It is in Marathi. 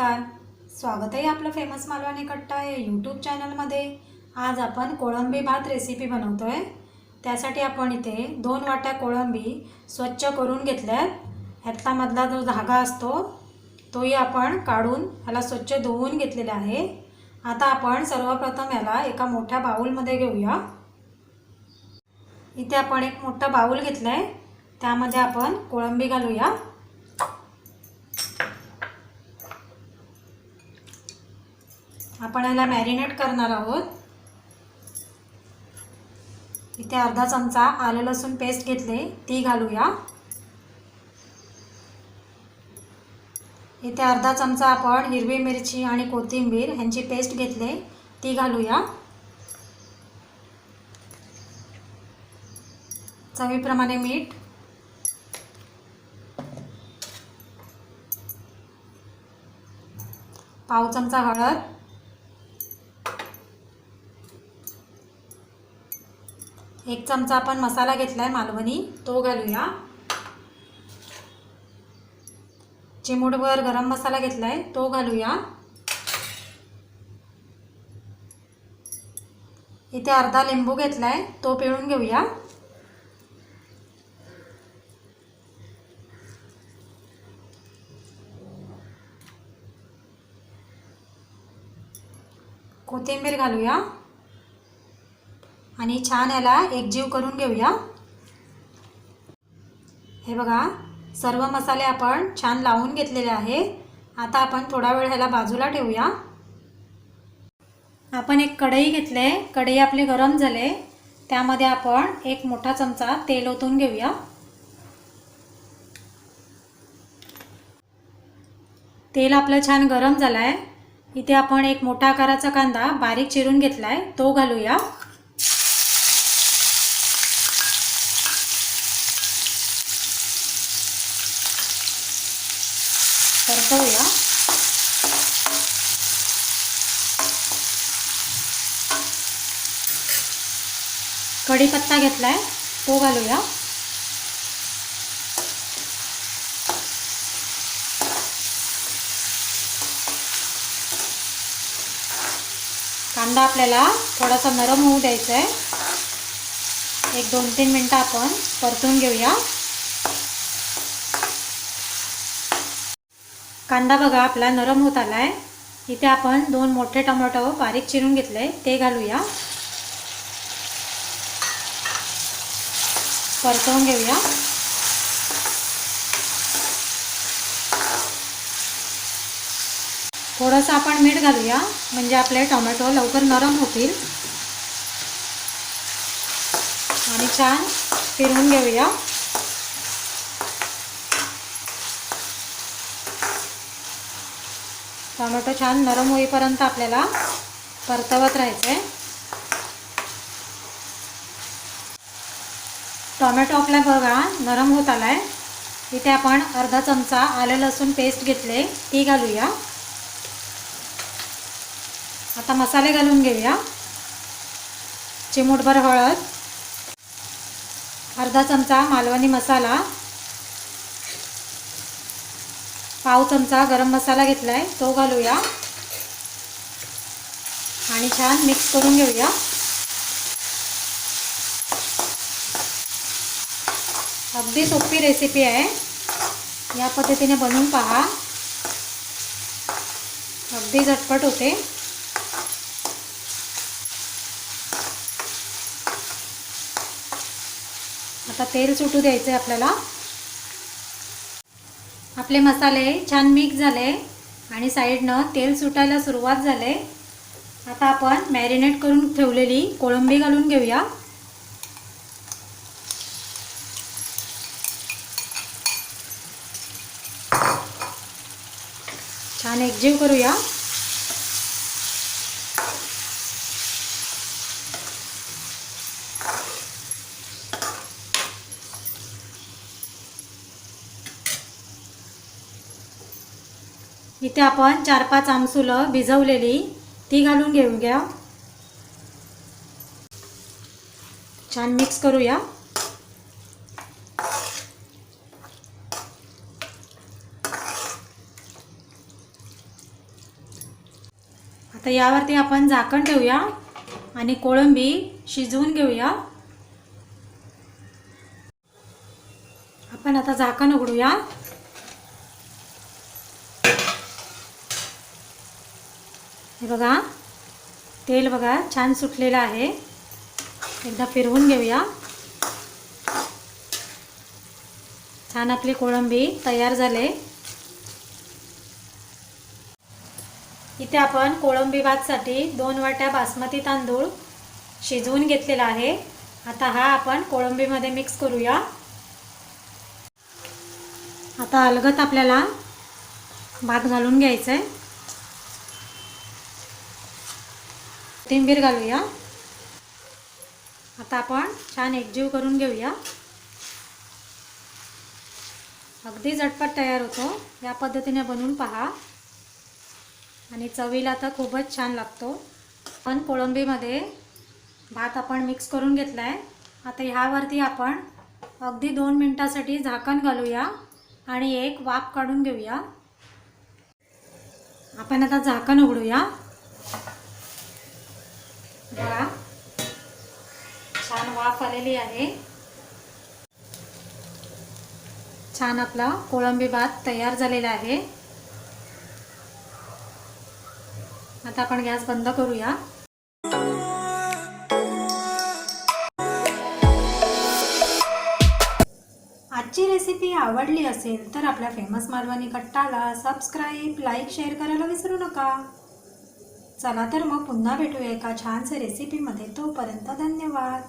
नमस्कार. स्वागत आहे आपलं फेमस मालवणी कट्टा या यूट्यूब चॅनलमध्ये आज आपण कोळंबी भात रेसिपी बनवतो आहे त्यासाठी आपण इथे दोन वाट्या कोळंबी स्वच्छ करून घेतल्यात. ह्यातला मधला जो धागा असतो तोही आपण काढून ह्याला स्वच्छ धुवून घेतलेला आहे. आता आपण सर्वप्रथम याला एका मोठ्या बाऊलमध्ये घेऊया. इथे आपण एक मोठा बाऊल घेतला आहे त्यामध्ये आपण कोळंबी घालूया. आपण याला मॅरिनेट करणार आहोत. इथे अर्धा चमचा आलं लसूण पेस्ट घेतले ती घालूया. इथे अर्धा चमचा आपण हिरवी मिरची आणि कोथिंबीर ह्यांची पेस्ट घेतले ती घालूया. चवीप्रमाणे मीठ. पाव चमचा हळद. एक चमचा आपण मसाला घेतला आहे मालवणी तो घालूया. चिमूटभर गरम मसाला घेतला आहे तो घालूया. इथे अर्धा लिंबू घेतला आहे तो पिळून घेऊया. कोथिंबीर घालूया. आणि छान याला एकजीव करून घेऊया. हे बघा सर्व मसाले आपण छान लावून घेतलेले आहे. आता आपण थोडा वेळ ह्याला बाजूला ठेवूया. आपण एक कढई घेतले कढई आपली गरम झाले. त्यामध्ये आपण एक मोठा चमचा तेल ओतून घेऊया. तेल आपलं छान गरम झालं आहे इथे आपण एक मोठा आकाराचा कांदा बारीक चिरून घेतला आहे तो घालूया. परतवूया कढीपत्ता घेतलाय तो घालूया. कांदा आपल्याला थोडासा नरम होऊ द्यायचा आहे एक दोन तीन मिनटं आपण परतून घेऊया. कांदा बघा आपला नरम होत आला आहे इथे आपण दोन मोठे टोमॅटो बारीक चिरून घेतले ते घालूया. परतवून घेऊया. थोडंसं आपण मीठ घालूया म्हणजे आपले टोमॅटो लवकर नरम होतील. आणि छान फिरवून घेऊया. टोमॅटो छान नरम होईपर्यंत आपल्याला परतवत राहायचं आहे टोमॅटो आपला बघा नरम होत आला आहे इथे आपण अर्धा चमचा आलं लसूण पेस्ट घेतले ती घालूया. आता मसाले घालून घेऊया. चिमूटभर हळद. अर्धा चमचा मालवणी मसाला. पाव चमचा गरम मसाला घेतला आहे तो घालूया. आणि छान मिक्स करून घेऊया. अगदी सोपी रेसिपी आहे. या पद्धतीने बनवून पहा. अगदी झटपट होते. आता तेल सुटू द्यायचं आहे आपल्याला. आपले मसाले छान मिक्स झाले आणि साईडनं तेल सुटायला सुरुवात झाले. आता आपण मॅरिनेट करून ठेवलेली कोळंबी घालून घेऊया. छान एकजीव करूया. इथे आपण चार पाच आमसुलं भिजवलेली ती घालून घेऊन घ्या. छान मिक्स करूया. आता यावरती आपण झाकण ठेवूया आणि कोळंबी शिजवून घेऊया. आपण आता झाकण उघडूया. हे बघा तेल बघा छान सुटलेलं आहे. एकदा फिरवून घेऊया. छान आपली कोळंबी तयार झाले. इथे आपण कोळंबी भातसाठी दोन वाट्या बासमती तांदूळ शिजवून घेतलेला आहे. आता हा आपण कोळंबीमध्ये मिक्स करूया. आता अलगत आपल्याला भात घालून घ्यायचं आहे कोथिंबीर घालूया. आता आपण छान एकजीव करून घेऊया. अगदी झटपट तयार होतो. या पद्धतीने बनवून पहा. आणि चवीला तर खूपच छान लागतो. पण कोळंबीमध्ये भात आपण मिक्स करून घेतला आहे आता ह्यावरती आपण अगदी दोन मिनटासाठी झाकण घालूया आणि एक वाफ काढून घेऊया. आपण आता झाकण उघडूया. बघा. छान वाफ आलेली आहे. छान आपला कोळंबी भात तयार झालेला आहे. आता आपण गॅस बंद करूया. आजची रेसिपी आवडली असेल तर आपल्या फेमस मालवणी कट्टाला सबस्क्राईब लाईक शेअर करायला विसरू नका. चला तर मग पुन्हा भेटूया एका छानशा रेसिपीमध्ये तोपर्यंत धन्यवाद.